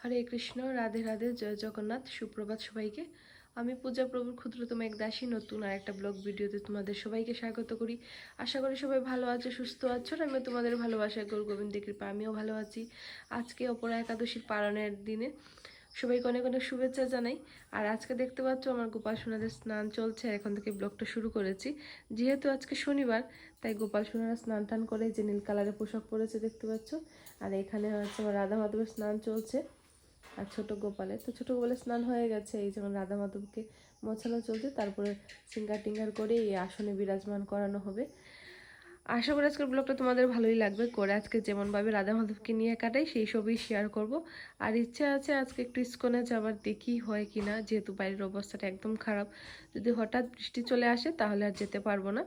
হরে কৃষ্ণ, রাধে রাধে, জয় জগন্নাথ, সুপ্রভাত সবাইকে। আমি পূজা প্রভুর ক্ষুদ্রতম এক দাসী, নতুন আর একটা ব্লগ ভিডিওতে তোমাদের সবাইকে স্বাগত করি। আশা করি সবাই ভালো আছো, সুস্থ আছো, আর আমি তোমাদের ভালোবাসা গুরু গোবিন্দের কৃপা আমিও ভালো আছি। আজকে অপরা একাদশীর পালনের দিনে সবাইকে অনেক অনেক শুভেচ্ছা জানাই। আর আজকে দেখতে পাচ্ছ আমার গোপাল সোনাদের স্নান চলছে এখন থেকে ব্লগটা শুরু করেছি। যেহেতু আজকে শনিবার, তাই গোপাল সোনারা স্নান টান করে যে নীল কালারের পোশাক পরেছে দেখতে পাচ্ছ। আর এখানে হচ্ছে আমার রাধা মাধবের স্নান চলছে। আর ছোট গোপালের। তো ছোট গোপালের স্নান হয়ে গেছে, এই যেমন রাধা মাধবকে মোছানো চলছে, তারপরে সিঙ্গার টিঙ্গার করে এই আসনে বিরাজমান করানো হবে। আশা করি আজকের ব্লগটা তোমাদের ভালোই লাগবে। করে আজকে যেমনভাবে রাধা মাধবকে নিয়ে কাটাই, সেই সবই শেয়ার করব। আর ইচ্ছা আছে আজকে একটু ইস্কনে যাবার, দেখি হয় কি না। যেহেতু বাইরের অবস্থাটা একদম খারাপ, যদি হঠাৎ বৃষ্টি চলে আসে তাহলে আর যেতে পারব না।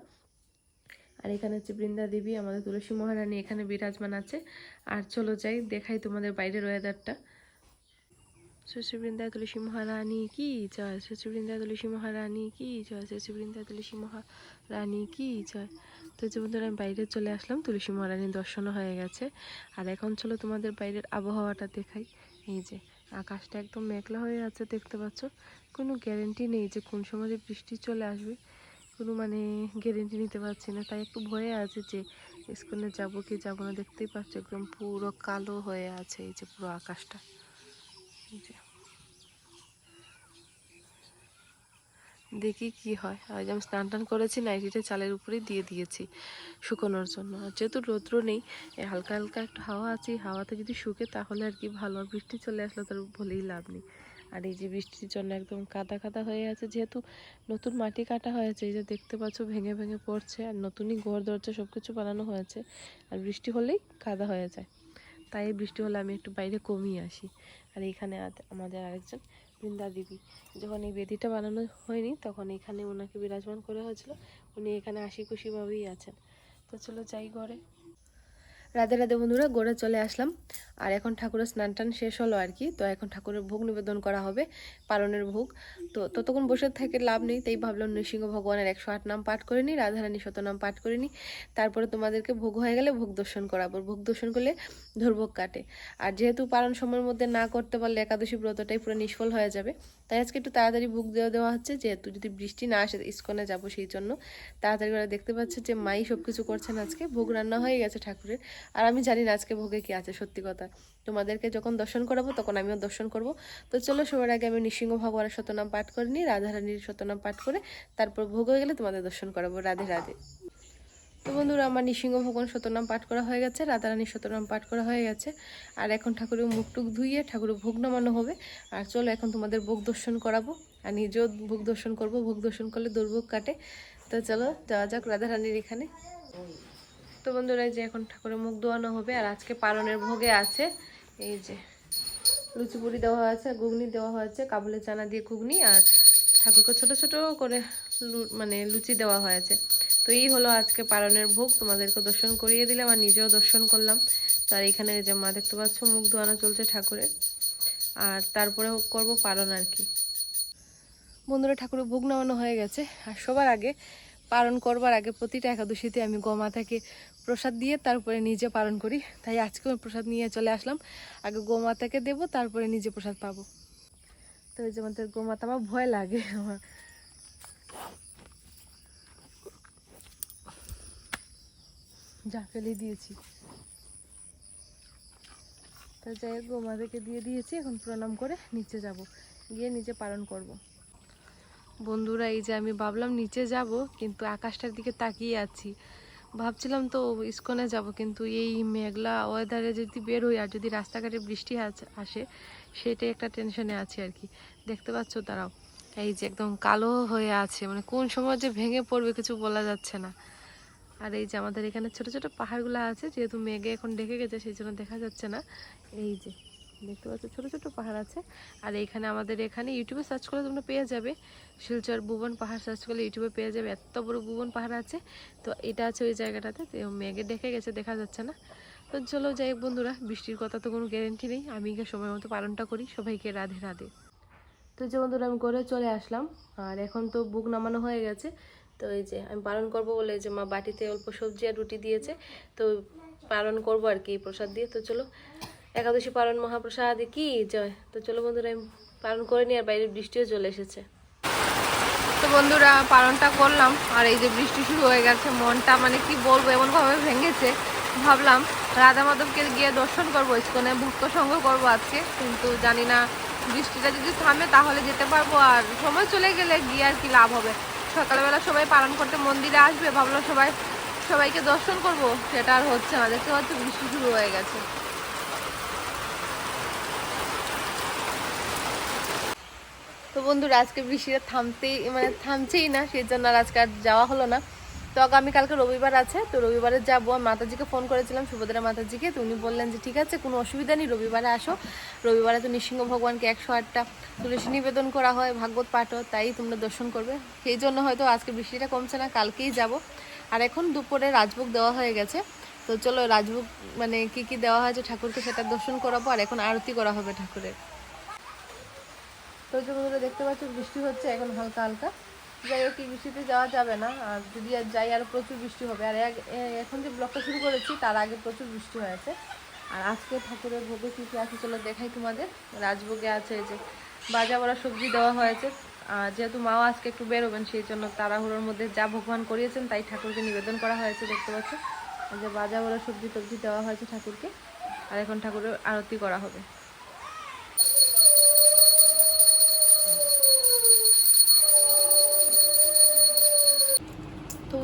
আর এখানে হচ্ছে বৃন্দা দেবী, আমাদের তুলসী মহারানী এখানে বিরাজমান আছে। আর চলো যাই, দেখাই তোমাদের বাইরের ওয়েদারটা শশীবৃন্দা তুলসী মহারানী কি জয় শশীবৃন্দা তুলসী মহারানী কি জয় শশীবৃন্দা তুলসী মহারানী কি জয় তো যে বন্ধুরা, আমি বাইরে চলে আসলাম তুলসী মহারানীর দর্শনও হয়ে গেছে। আর এখন চলো তোমাদের বাইরের আবহাওয়াটা দেখাই। এই যে, আকাশটা একদম মেঘলা হয়ে আছে, দেখতে পাচ্ছ। কোনো গ্যারেন্টি নেই যে কোন সময় যে বৃষ্টি চলে আসবে। কোনো মানে গ্যারেন্টি নিতে পারছি না। তাই একটু ভয়ে আছে যে স্কুলে যাব কি যাব না, দেখতেই পাচ্ছ একদম পুরো কালো হয়ে আছে এই যে পুরো আকাশটা। দেখি কি হয়। আজ আমি স্নান টান করেছি, নাইটিটা চালের উপরেই দিয়ে দিয়েছি শুকোনোর জন্য। আর যেহেতু রৌদ্র নেই হালকা হালকা একটু হাওয়া আছে হাওয়াতে যদি শুকে তাহলে আর কি ভালো। বৃষ্টি চলে আসলে তার বলেই লাভ নেই। আর এই যে বৃষ্টির জন্য একদম কাদা কাদা হয়ে আছে, যেহেতু নতুন মাটি কাটা হয়েছে, এই যে দেখতে পাচ্ছ ভেঙে ভেঙে পড়ছে, আর নতুনই ঘর, দরজা সব কিছু বানানো হয়েছে। আর বৃষ্টি হলেই কাদা হয়ে যায়। তাই বৃষ্টি হলে আমি একটু বাইরে কমিয়ে আসি। আর এখানে আমাদের আরেকজন বৃন্দা দেবী যখন এই বেদিটা বানানো হয়নি, তখন এখানে ওনাকে বিরাজমান করা হয়েছিল। উনি এখানে হাসি খুশিভাবেই আছেন। তো চলো যাই ঘরে। রাধে রাধে বন্ধুরা, গড়ে চলে আসলাম। আর এখন ঠাকুরের স্নান টান শেষ হলো আর কি। তো এখন ঠাকুরের ভোগ নিবেদন করা হবে, পালনের ভোগ। তো ততক্ষণ বসে থেকে লাভ নেই, তাই ভাবলাম নৃসিংহ ভগবানের একশো আট নাম পাঠ করে নিই, রাধারানী শতনাম পাঠ করে নিই। তারপরে তোমাদেরকে ভোগ হয়ে গেলে ভোগ দর্শন করাবো। ভোগ দর্শন করলে ধর্ভোগ কাটে। আর যেহেতু পালন সময়ের মধ্যে না করতে পারলে একাদশী ব্রতটাই পুরো নিষ্ফল হয়ে যাবে, তাই আজকে একটু তাড়াতাড়ি ভোগ দেওয়া দেওয়া হচ্ছে। যেহেতু যদি বৃষ্টি না আসে, ইস্কনে যাব সেই জন্য। তাড়াতাড়ি করে দেখতে পাচ্ছে যে মাই সব কিছু করছেন আজকে। ভোগ রান্না হয়ে গেছে ঠাকুরের। আর আমি জানি না আজকে ভোগে কি আছে, সত্যি কথা। তোমাদেরকে যখন দর্শন করাবো, তখন আমিও দর্শন করব। তো চলো, সবার আগে আমি নৃসিংহ ভগবানের শতনাম পাঠ করে নিই রাধারানীর শতনাম পাঠ করে তারপর ভোগ হয়ে গেলে তোমাদের দর্শন করাবো। রাধে রাধে। তো বন্ধুরা, আমার নৃসিংহ ভগবান শতনাম পাঠ করা হয়ে গেছে রাধারানীর শতনাম পাঠ করা হয়ে গেছে। আর এখন ঠাকুরের মুখ টুক ধুইয়ে ঠাকুরের ভোগ নামানো হবে। আর চলো, এখন তোমাদের ভোগ দর্শন করাবো। আর নিজেও ভোগ দর্শন করব, ভোগ দর্শন করলে দুর্ভোগ কাটে। তো চলো, যাওয়া যাক রাধারানীর এখানে। তো বন্ধুরা যে এখন ঠাকুরের মুখ ধোয়ানো হবে আর আজকে পালনের ভোগে আছে। এই যে লুচি পুরি দেওয়া হয়েছে, ঘুগনি দেওয়া হয়েছে, কাবুলের চানা দিয়ে ঘুগনি আর ঠাকুরকে ছোট ছোট করে মানে লুচি দেওয়া হয়েছে। তো এই হলো আজকে পালনের ভোগ, তোমাদেরকে দর্শন করিয়ে দিলাম আর নিজেও দর্শন করলাম। তো আর এখানে যে মা দেখতে পাচ্ছ, মুখ ধোয়ানো চলছে ঠাকুরের। আর তারপরে করব পালন আর কি। বন্ধুরা, ঠাকুরের ভোগ নামানো হয়ে গেছে। আর সবার আগে পালন করবার আগে প্রতিটা একাদশীতে আমি গমা থেকে প্রসাদ দিয়ে তারপরে নিজে পালন করি। তাই আজকে প্রসাদ নিয়ে চলে আসলাম। আগে গোমাতাকে দেব, তারপরে নিজে প্রসাদ পাবো। তো এই যে আমাদের গোমাতা, আমার ভয় লাগে আমার। যা ফেলে দিয়েছি। তো যাই হোক, গোমাতাকে দিয়ে দিয়েছি। এখন প্রণাম করে নিচে যাব। গিয়ে নিচে পালন করব। বন্ধুরা, এই যে আমি ভাবলাম নিচে যাব, কিন্তু আকাশটার দিকে তাকিয়ে আছি। ভাবছিলাম তো ইস্কনে যাব, কিন্তু এই মেঘলা ওয়েদারে যদি বের হই আর যদি রাস্তাঘাটে বৃষ্টি আসে, সেটাই একটা টেনশনে আছে আর কি দেখতে পাচ্ছ তারাও এই যে একদম কালো হয়ে আছে মানে কোন সময় যে ভেঙে পড়বে কিছু বলা যাচ্ছে না। আর এই যে আমাদের এখানে ছোট ছোট পাহাড়গুলো আছে, যেহেতু মেঘে এখন ঢেকে গেছে, সেই জন্য দেখা যাচ্ছে না। এই যে দেখতে পাচ্ছ, ছোটো ছোটো পাহাড় আছে। আর এইখানে আমাদের এখানে ইউটিউবে সার্চ করলে তোমরা পেয়ে যাবে। শিলচর ভুবন পাহাড় সার্চ করলে ইউটিউবে পেয়ে যাবে। এত বড় ভুবন পাহাড় আছে। তো এটা আছে ওই জায়গাটাতে। তো মেঘে ডেকে গেছে, দেখা যাচ্ছে না। তো চলো যাই বন্ধুরা, বৃষ্টির কথা তো কোনো গ্যারেন্টি নেই। আমি সময় মতো পালনটা করি। সবাইকে রাধে রাধে। তো যে বন্ধুরা, আমি করে চলে আসলাম। আর এখন তো বুক নামানো হয়ে গেছে। তো এই যে আমি পালন করব বলে যে মা বাটিতে অল্প সবজি আর রুটি দিয়েছে। তো পালন করব আর কি প্রসাদ দিয়ে। তো চলো একাদশী পালন মহাপ্রসাদ কি? জয়। তো চলো বন্ধুরা পালন করে নিই আর বাইরে বৃষ্টিও চলে এসেছে। তো বন্ধুরা, পালনটা করলাম, আর এই যে বৃষ্টি শুরু হয়ে গেছে, মনটা মানে কি বলব, এমনভাবে ভেঙেছে। ভাবলাম রাধা মাধবকে গিয়ে দর্শন করব, ইস্কনে ভক্ত সঙ্গ করব আজকে, কিন্তু জানি না বৃষ্টিটা যদি থামে তাহলে যেতে পারব, আর সময় চলে গেলে গিয়ে আর কি লাভ হবে। সকালবেলা সবাই পালন করতে মন্দিরে আসবে, ভাবলাম সবাই, সবাইকে দর্শন করব, সেটা আর হচ্ছে না, দেখতে পাচ্ছি বৃষ্টি শুরু হয়ে গেছে। তো বন্ধুরা, আজকে বৃষ্টিটা থামতেই মানে থামছেই না সেই জন্য আর আজকে যাওয়া হলো না। তো আগামীকালকে রবিবার আছে, তো রবিবারে যাব। আর মাতাজিকে ফোন করেছিলাম, সুভদ্রা মাতাজিকে, তো উনি বললেন যে, ঠিক আছে, কোনো অসুবিধা নেই, রবিবারে আসো। রবিবারে তো নৃসিংহ ভগবানকে একশো আটটা তুলসী নিবেদন করা হয়, ভাগবত পাঠ তাই তোমরা দর্শন করবে। সেই জন্য হয়তো আজকে বৃষ্টিটা কমছে না, কালকেই যাব। আর এখন দুপুরে রাজভোগ দেওয়া হয়ে গেছে। তো চলো, রাজভোগ মানে কি কি দেওয়া হয়েছে ঠাকুরকে সেটা দর্শন করাবো, আর এখন আরতি করা হবে ঠাকুরের। তো যে বন্ধুরা দেখতে পাচ্ছ বৃষ্টি হচ্ছে, এখন হালকা হালকা। যাই হোক বৃষ্টিতে যাওয়া যাবে না। আর যদি আর যাই আরও প্রচুর বৃষ্টি হবে। আর এখন যে ব্লগটা শুরু করেছি, তার আগে প্রচুর বৃষ্টি হয়েছে। আর আজকে ঠাকুরের ভোগে কী কী আছে, চলো দেখাই তোমাদের। রাজভোগে আছে যে বাজা বড়া সবজি দেওয়া হয়েছে। আর যেহেতু মাও আজকে একটু বেরোবেন, সেই জন্য তাড়াহুড়োর মধ্যে যা ভগবান করিয়েছেন, তাই ঠাকুরকে নিবেদন করা হয়েছে, দেখতে পাচ্ছ। যে বাজা বড়া সবজি টবজি দেওয়া হয়েছে ঠাকুরকে। আর এখন ঠাকুরের আরতি করা হবে।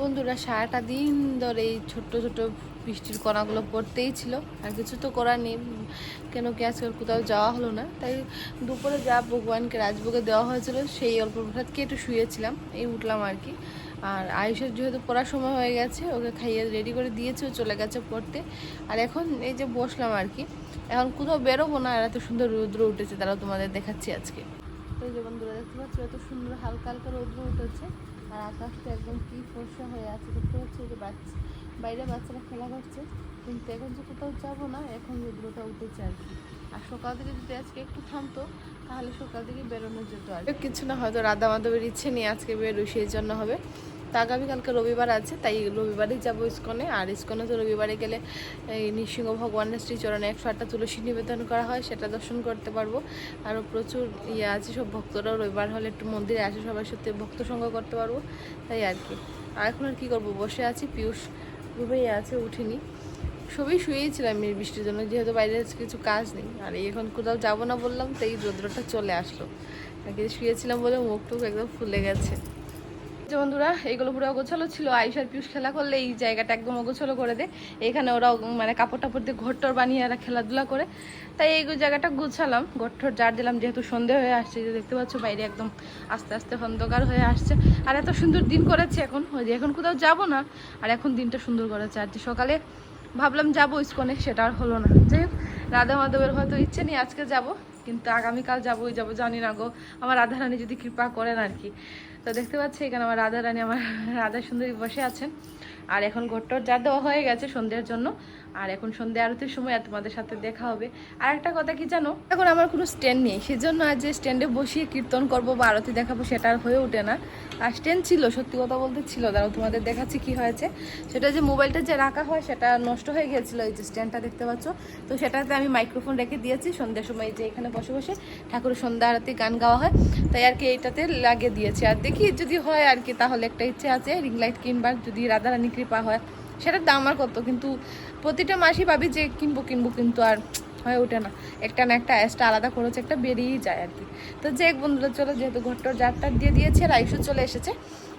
বন্ধুরা সারাটা দিন ধরে এই ছোট্ট ছোট বৃষ্টির কণাগুলো পড়তেই ছিল। আর কিছু তো করার নেই। কেন কি আজকে আর কোথাও যাওয়া হলো না। তাই দুপুরে যা ভগবানকে, রাজভোগে দেওয়া হয়েছিল, সেই অল্প প্রসাদকে একটু শুয়েছিলাম। এই উঠলাম আর কি। আর আয়ুষের যেহেতু পড়ার সময় হয়ে গেছে, ওকে খাইয়ে রেডি করে দিয়েছে, ও চলে গেছে পড়তে। আর এখন এই যে বসলাম আর কি। এখন কোথাও বেরোবো না, আর এত সুন্দর রৌদ্র উঠেছে, তারাও তোমাদের দেখাচ্ছি আজকে। এই যে বন্ধুরা, দেখতে পাচ্ছ, এত সুন্দর হালকা হালকা রৌদ্র উঠেছে। আর আকাশটা একদম কি ফর্সা হয়ে আছে, দেখতে পাচ্ছি যে বাচ্চা, বাইরে বাচ্চারা খেলা করছে, কিন্তু এখন যে কোথাও যাব না, এখন রৌদ্রটা উঠেছে আর কি। আর সকাল থেকে যদি আজকে একটু থামতো, তাহলে সকাল থেকে বেরোনো যেত আর কিছু না, হয়তো রাধা মাধবের ইচ্ছে নিয়ে আজকে বেরোয়, সেই জন্য হবে। তো আগামীকালকে রবিবার আছে, তাই রবিবারেই যাব ইস্কনে। আর ইস্কনে তো রবিবারে গেলে এই নৃসিংহ ভগবানের শ্রীচরণে একশো আটটা তুলসী নিবেদন করা হয়, সেটা দর্শন করতে পারব। আরও প্রচুর ইয়ে আছে, সব ভক্তরাও রবিবার হলে একটু মন্দিরে আসে, সবার সাথে ভক্ত সঙ্গ করতে পারব, তাই আর কি। আর এখন আর কী করব? বসে আছি পিয়ুষ ঘুমেই আছে, উঠিনি। সবই শুয়েই ছিলাম এই বৃষ্টির জন্য, যেহেতু বাইরে কিছু কাজ নেই। আর এখন কোথাও যাব না বললাম, তাই রৌদ্রটা চলে আসলো। আর শুয়েছিলাম বলে মুখ টুক একদম ফুলে গেছে। যে বন্ধুরা এইগুলো পুরো অগোছালো ছিল। আয়ুষ আর পিয়ুষ খেলা করলে এই জায়গাটা একদম অগোছালো করে দেয়। এখানে ওরা মানে কাপড় টাপড় দিয়ে ঘরটর বানিয়ে এরা খেলাধুলা করে। তাই এই জায়গাটা গুছালাম। ঘরটর জার দিলাম, যেহেতু সন্ধে হয়ে আসছে যে দেখতে পাচ্ছ, বাইরে একদম আস্তে আস্তে অন্ধকার হয়ে আসছে। আর এত সুন্দর দিন করেছে এখন। ওই যে এখন কোথাও যাব না, আর এখন দিনটা সুন্দর করেছে। আর যে সকালে ভাবলাম যাব ইস্কনে, সেটা আর হলো না। যাই হোক, রাধা মাধবের হয়তো ইচ্ছে নেই আজকে যাব, কিন্তু আগামীকাল যাবোই, যাব জানি না গো। আমার রাধারানী যদি কৃপা করেন আর কি। তো দেখতে পাচ্ছি এখানে আমার রাধা রানী, আমার রাধা সুন্দরী বসে আছেন। আর এখন ঘরটর যা দেওয়া হয়ে গেছে সন্ধ্যের জন্য। আর এখন সন্ধ্যা আরতির সময় আর তোমাদের সাথে দেখা হবে। আর একটা কথা কি জানো? এখন আমার কোনো স্ট্যান্ড নেই, সেজন্য আজ যে স্ট্যান্ডে বসিয়ে কীর্তন করব বা আরতি দেখাবো সেটা আর হয়ে ওঠে না। আর স্ট্যান্ড ছিল, সত্যি কথা বলতে ছিল দাঁড়াও তোমাদের দেখাচ্ছি কি হয়েছে। সেটা যে মোবাইলটা যে রাখা হয়, সেটা নষ্ট হয়ে গিয়েছিল। এই যে স্ট্যান্ডটা দেখতে পাচ্ছ। তো সেটাতে আমি মাইক্রোফোন রেখে দিয়েছি। সন্ধ্যার সময় যে এখানে বসে বসে ঠাকুরের সন্ধ্যা আরতি গান গাওয়া হয়, তাই আর কি এইটাতে লাগিয়ে দিয়েছি। আর দেখি যদি হয় আর কি, তাহলে একটা ইচ্ছে আছে রিং লাইট কিনবার, যদি রাধারানী কৃপা হয়। সেটার দাম আর কত? কিন্তু প্রতিটা মাসই ভাবি যে কিনবো কিনবো, কিন্তু আর হয়ে ওঠে না। একটা না একটা অ্যাসটা আলাদা খরচ একটা বেরিয়েই যায় আর কি। তো যে বন্ধুরা, চলো, যেহেতু ঘরটার জারটার দিয়ে দিয়েছে আয়ুষও চলে এসেছে,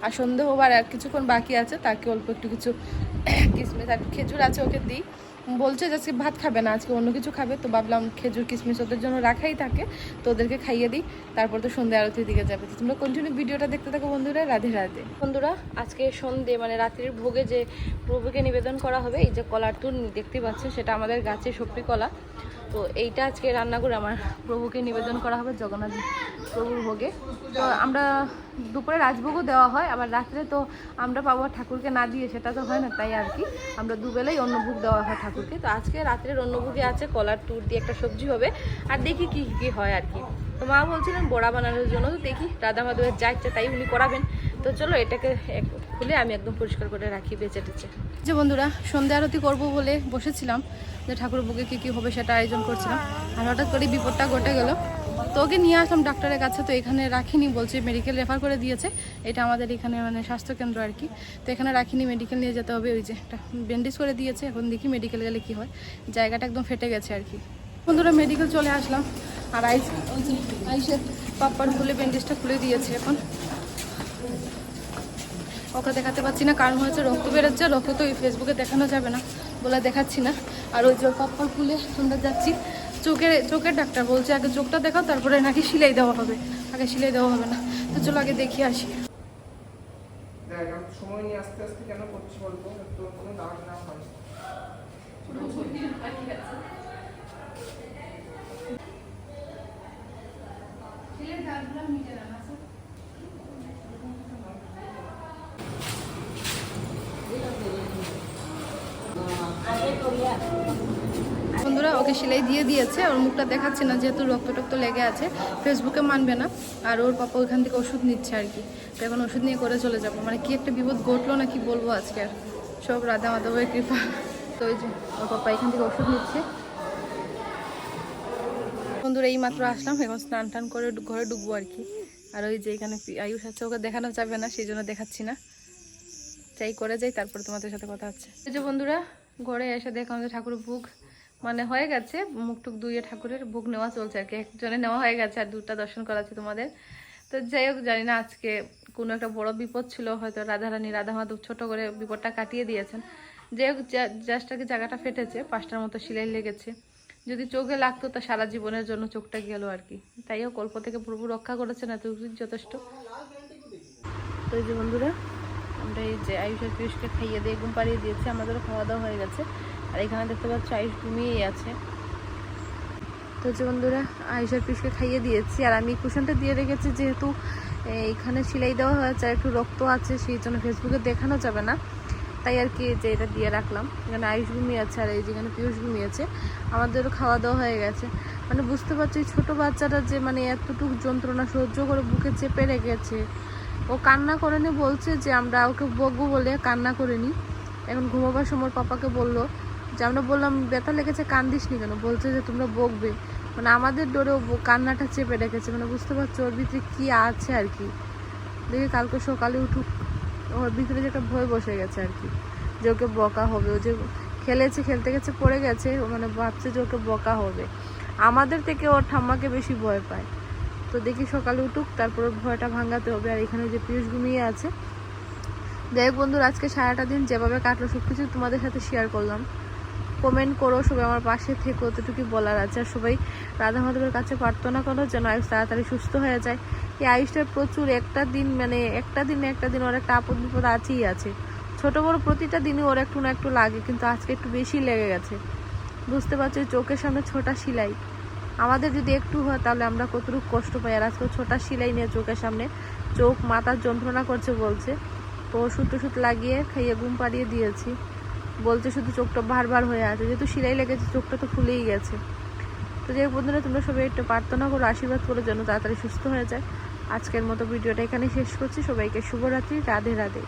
আর সন্ধে হবার আর কিছুক্ষণ বাকি আছে, তাকে অল্প একটু কিছু কিসমিস আর খেজুর আছে ওকে দিই। বলছে যে আজকে ভাত খাবে না, আজকে অন্য কিছু খাবে। তো ভাবলাম খেজুর, কিশমিশ ওদের জন্য রাখাই থাকে। তো ওদেরকে খাইয়ে দিই। তারপর তো সন্ধ্যে আরতির দিকে যাবে। তো তোমরা কন্টিনিউ ভিডিওটা দেখতে থাকো বন্ধুরা। রাধে রাধে। বন্ধুরা, আজকে সন্ধে মানে রাত্রির ভোগে যে প্রভুকে নিবেদন করা হবে, এই যে কলার তুল, দেখতে পাচ্ছ, সেটা আমাদের গাছে সপরি কলা। তো এইটা আজকে রান্না করে আমার প্রভুকে নিবেদন করা হবে, জগন্নাথ প্রভুর ভোগে। তো আমরা দুপুরে রাজভোগও দেওয়া হয়, আবার রাত্রে তো আমরা পাবো ঠাকুরকে না দিয়ে, সেটা তো হয় না, তাই আর কি। আমরা দুবেলাই অন্নভোগ দেওয়া হয় ঠাকুরকে। তো আজকে রাত্রের অন্নভোগে আছে কলার টুর দিয়ে একটা সবজি হবে, আর দেখি কি কি হয় আর কি। তো মা বলছিলেন বড়া বানানোর জন্য, তো দেখি রাধা মাধবের যা ইচ্ছা তাই উনি করাবেন। তো চলো এটাকে খুলে আমি একদম পরিষ্কার করে রাখি বেঁচে টেচে। যে বন্ধুরা, সন্ধ্যা আরতি করব বলে বসেছিলাম, যে ঠাকুর বুকে কী কী হবে সেটা আয়োজন করছিলাম। আর হঠাৎ করে বিপদটা ঘটে গেল। তো ওকে নিয়ে আসলাম ডাক্তারের কাছে, তো এখানে রাখিনি বলছে মেডিকেল রেফার করে দিয়েছে। এটা আমাদের এখানে মানে স্বাস্থ্যকেন্দ্র আর কি। তো এখানে রাখিনি মেডিকেল নিয়ে যেতে হবে, ওই যে একটা ব্যান্ডেজ করে দিয়েছে। এখন দেখি মেডিকেল গেলে কি হয়। জায়গাটা একদম ফেটে গেছে আর কি। বন্ধুরা মেডিকেল চলে আসলাম। আর আইস ওই যে আইসের পাপ্পার খুলে ব্যান্ডেজটা খুলে দিয়েছে এখন। ওকে দেখাতে পাচ্ছি না কারণ হচ্ছে রক্ত বেরোচ্ছে রক্ত তো ওই ফেসবুকে দেখানো যাবে না বলে দেখাচ্ছি না। আর ওই যে পাপ্পার খুলে আমরা যাচ্ছি চোখের চোখের ডাক্তার বলছে আগে চোখটা দেখাও তারপরে নাকি সিলাই দেওয়া হবে। আগে সিলাই দেওয়া হবে না। তো চলো আগে দেখি আসি। সময় নিয়ে আস্তে আস্তে কেন করছি বলতো? তোর কোনো দাগ না হয়। বন্ধুরা, ওকে সেলাই দিয়ে দিয়েছে। ওর মুখটা দেখাচ্ছে না, যেহেতু রক্ত টক্ত লেগে আছে। ফেসবুকে মানবে না। আর ওর পাপা ওইখান থেকে ওষুধ নিচ্ছে আর কি। তো এখন ওষুধ নিয়ে করে চলে যাব। মানে কি একটা বিপদ ঘটলো না কি বলব আজকে আর? সব রাধা মাধবের কৃপা। তো ওই যে, ওর পাপা এখান থেকে ওষুধ নিচ্ছে। বন্ধুরা এই মাত্র আসলাম, এখন স্নান টান করে ঘরে ডুববো আর কি। আর ওই যে এখানে আয়ুষ আছে, ওকে দেখানো যাবে না, সেই জন্য দেখাচ্ছি না। চাই করে যাই, তারপরে তোমাদের সাথে কথা হচ্ছে। এই যে বন্ধুরা, ঘরে এসে দেখো আমাদের ঠাকুর ভোগ মানে হয়ে গেছে, মুখ টুক দুইয়ে ঠাকুরের ভোগ নেওয়া চলছে আর কি। একজনে নেওয়া হয়ে গেছে আর দুটা দর্শন করাচ্ছে তোমাদের। তো যাই হোক, জানি না আজকে কোনো একটা বড় বিপদ ছিল, হয়তো রাধারানী রাধা মাধব ছোট করে বিপদটা কাটিয়ে দিয়েছেন। যাই হোক জাস্ট কি জায়গাটা ফেটেছে, পাঁচটার মতো সিলাই লেগেছে। যদি চোখে লাগতো তা সারা জীবনের জন্য চোখটা গেল আর কি। তাই হোক অল্প থেকে প্রভু রক্ষা করেছেন এতটুকুই যথেষ্ট। তো এই যে বন্ধুরা, আমরা এই যে আয়ুষের পিয়ুষকে খাইয়ে দিয়ে ঘুম পাড়িয়ে দিয়েছি, আমাদেরও খাওয়া দাওয়া হয়ে গেছে। আর এখানে দেখতে পাচ্ছ আয়ুষ ঘুমিয়েই আছে। তো যে বন্ধুরা, আয়ুষের পিসকে খাইয়ে দিয়েছি। আর আমি কুশনটা দিয়ে রেখেছি, যেহেতু এইখানে সেলাই দেওয়া হয়েছে, আর একটু রক্ত আছে, সেই জন্য ফেসবুকে দেখানো যাবে না। তাই আর কি যে এটা দিয়ে রাখলাম। এখানে আয়ুষ ঘুমিয়ে আছে আর এই যেখানে পিয়ুষ ঘুমিয়েছে আমাদেরও খাওয়া দাওয়া হয়ে গেছে। মানে বুঝতে পারছি ছোটো বাচ্চারা যে মানে এতটুকু যন্ত্রণা সহ্য করে বুকে চেপে রেখেছে। ও কান্না করে করেনি, বলছে যে আমরা ওকে বকবো বলে কান্না করে করিনি। এখন ঘুমাবার সময় পাপাকে বলল যে, আমরা বললাম, ব্যথা লেগেছে কান্দিস নি কেন? বলছে যে, তোমরা বকবে। মানে আমাদের ডোরে কান্নাটা চেপে রেখেছে। মানে বুঝতে পারছ ওর ভিতরে কী আছে আর কি। দেখি কালকে সকালে উঠুক। ওর ভিতরে যে একটা ভয় বসে গেছে আর কি, যে ওকে বকা হবে। ও যে খেলেছে, খেলতে গেছে, পড়ে গেছে, ও মানে ভাবছে যে ওকে বকা হবে। আমাদের থেকে ওর ঠাম্মাকে বেশি ভয় পায়। তো দেখি সকালে উঠুক, তারপর ভয়টা ভাঙাতে হবে। আর এখানে যে পিয়ুষ ঘুমিয়ে আছে। যাই হোক বন্ধুরা, আজকে সারাটা দিন যেভাবে কাটলো সব কিছু তোমাদের সাথে শেয়ার করলাম। কমেন্ট করো, সবাই আমার পাশে থেকে অতটুকু বলার আছে। আর সবাই রাধা মাধবের কাছে প্রার্থনা করো, যেন তাড়াতাড়ি সুস্থ হয়ে যায়। এই আয়ুষটার প্রচুর, একটা দিন মানে একটা দিন একটা দিন ওর একটা আপদ বিপদ আছেই আছে। ছোট বড় প্রতিটা দিনই ওর একটু না একটু লাগে, কিন্তু আজকে একটু বেশি লেগে গেছে। বুঝতে পারছ, চোখের সামনে ছোটা সিলাই। আমাদের যদি একটু হয় তাহলে আমরা কতটুকু কষ্ট পাই। আর আজকে ছোটা সিলাই নিয়ে চোখের সামনে চোখ মাথার যন্ত্রণা করছে বলছে। তো ওষুধ টষুধ লাগিয়ে খাইয়ে ঘুম পাড়িয়ে দিয়েছি। বলছে শুধু চোখটা বারবার হয়ে আছে। যেহেতু সিলাই লেগেছে, চোখটা তো ফুলেই গেছে। তো হোক বন্ধুরা, তোমরা সবাই একটু প্রার্থনা করো, আশীর্বাদ করো, যেন তাড়াতাড়ি সুস্থ হয়ে যায়। আজকের মতো ভিডিওটা এখানে শেষ করছি। সবাইকে শুভরাত্রি। রাধে রাধে।